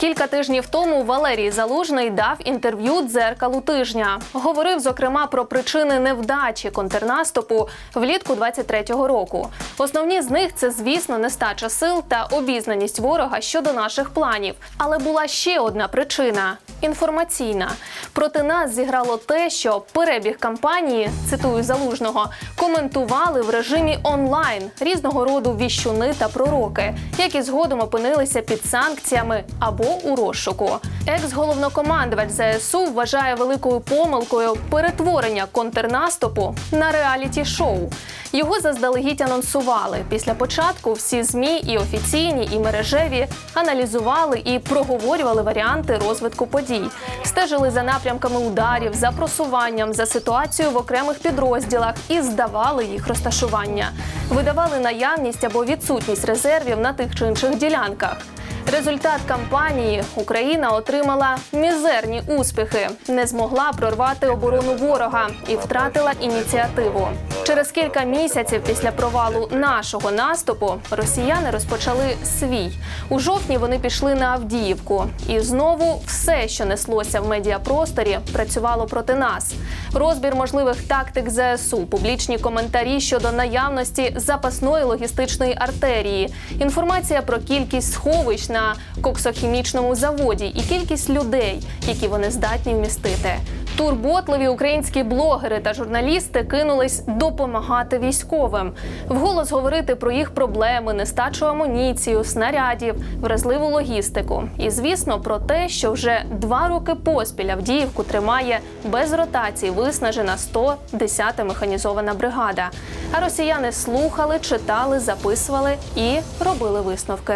Кілька тижнів тому Валерій Залужний дав інтерв'ю дзеркалу тижня. Говорив зокрема про причини невдачі контрнаступу влітку 23-го року. Основні з них це, звісно, нестача сил та обізнаність ворога щодо наших планів. Але була ще одна причина інформаційна. Проти нас зіграло те, що перебіг кампанії, цитую залужного, коментували в режимі онлайн різного роду віщуни та пророки, які згодом опинилися під санкціями або у розшуку. Екс-головнокомандувач ЗСУ вважає великою помилкою перетворення контрнаступу на реаліті-шоу. Його заздалегідь анонсували. Після початку всі змі і офіційні, і мережеві аналізували і проговорювали варіанти розвитку подій, стежили за напрямками ударів, за просуванням, за ситуацією в окремих підрозділах і здавали їх розташування, видавали наявність або відсутність резервів на тих чи інших ділянках. Результат кампанії Україна отримала мізерні успіхи, не змогла прорвати оборону ворога і втратила ініціативу. Через кілька місяців після провалу нашого наступу росіяни розпочали свій. У жовтні вони пішли на Авдіївку, і знову все, що неслося в медіапросторі, працювало проти нас. Розбір можливих тактик ЗСУ, публічні коментарі щодо наявності запасної логістичної артерії, інформація про кількість сховищ на коксохімічному заводі і кількість людей, які вони здатні вмістити. Турботливі українські блогери та журналісти кинулись допомагати військовим, вголос говорити про їх проблеми, нестачу амуніцію, снарядів, вразливу логістику. І звісно, про те, що вже два роки поспіль Авдіївку тримає без ротації виснажена 110-та механізована бригада. А росіяни слухали, читали, записували і робили висновки.